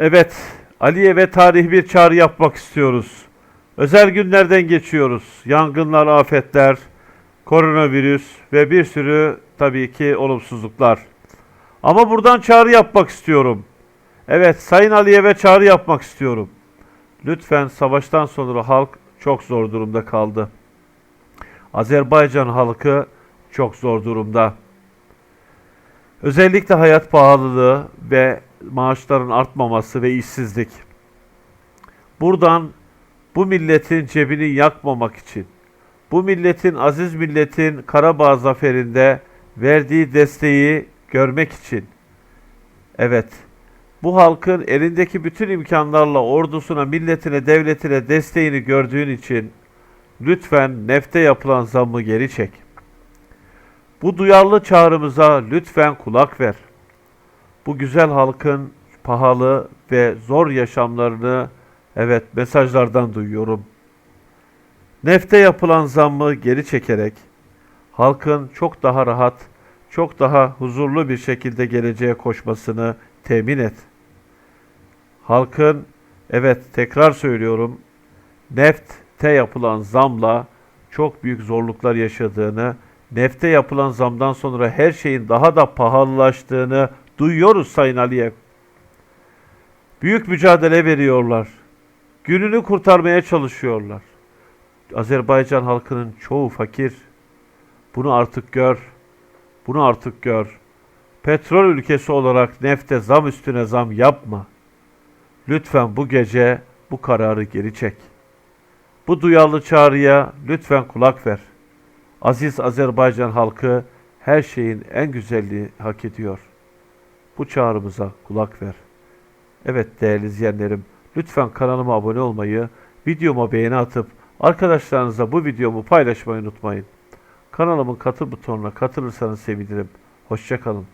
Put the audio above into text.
Evet, Ali'ye ve tarihi bir çağrı yapmak istiyoruz. Özel günlerden geçiyoruz. Yangınlar, afetler, koronavirüs ve bir sürü tabii ki olumsuzluklar. Ama buradan çağrı yapmak istiyorum. Evet, Sayın Aliyev'e çağrı yapmak istiyorum. Lütfen savaştan sonra halk çok zor durumda kaldı. Azerbaycan halkı çok zor durumda. Özellikle hayat pahalılığı ve maaşların artmaması ve işsizlik. Buradan bu milletin cebini yakmamak için, bu milletin aziz milletin Karabağ zaferinde verdiği desteği görmek için, evet, bu halkın elindeki bütün imkanlarla ordusuna, milletine, devletine desteğini gördüğün için lütfen nefte yapılan zammı geri çek. Bu duyarlı çağrımıza lütfen kulak ver. Bu güzel halkın pahalı ve zor yaşamlarını evet mesajlardan duyuyorum. Nefte yapılan zammı geri çekerek halkın çok daha rahat, çok daha huzurlu bir şekilde geleceğe koşmasını temin et. Halkın evet tekrar söylüyorum nefte yapılan zamla çok büyük zorluklar yaşadığını, nefte yapılan zamdan sonra her şeyin daha da pahalılaştığını duyuyoruz Sayın Aliyev. Büyük mücadele veriyorlar. Gününü kurtarmaya çalışıyorlar. Azerbaycan halkının çoğu fakir. Bunu artık gör. Bunu artık gör. Petrol ülkesi olarak nefte zam üstüne zam yapma. Lütfen bu gece bu kararı geri çek. Bu duyarlı çağrıya lütfen kulak ver. Aziz Azerbaycan halkı her şeyin en güzelliği hak ediyor. Bu çağrımıza kulak ver. Evet değerli izleyenlerim, lütfen kanalıma abone olmayı, videoma beğeni atıp arkadaşlarınıza bu videomu paylaşmayı unutmayın. Kanalımın katıl butonuna katılırsanız sevinirim. Hoşçakalın.